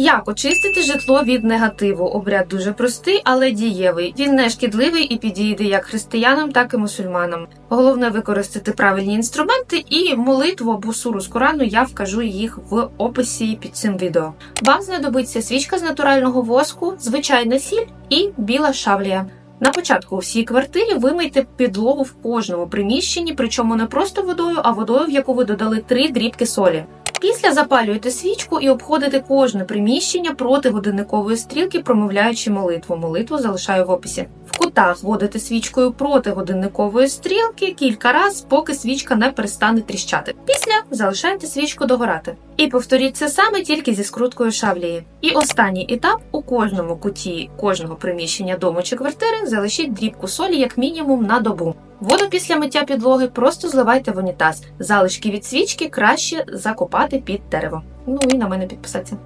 Як очистити житло від негативу? Обряд дуже простий, але дієвий. Він не шкідливий і підійде як християнам, так і мусульманам. Головне використати правильні інструменти і молитву або суру з Корану я вкажу їх в описі під цим відео. Вам знадобиться свічка з натурального воску, звичайна сіль і біла шавлія. На початку у всій квартирі вимийте підлогу в кожному приміщенні, причому не просто водою, а водою, в яку ви додали 3 дрібки солі. Після запалюєте свічку і обходите кожне приміщення проти годинникової стрілки, промовляючи молитву. Молитву залишаю в описі. В кутах водите свічкою проти годинникової стрілки кілька разів, поки свічка не перестане тріщати. Після залишаєте свічку догорати. І повторіть це саме тільки зі скруткою шавлії. І останній етап у кожному куті кожного приміщення дому чи квартири залишіть дрібку солі як мінімум на добу. Воду після миття підлоги просто зливайте в унітаз. Залишки від свічки краще закопати під дерево. Ну і на мене підписатися.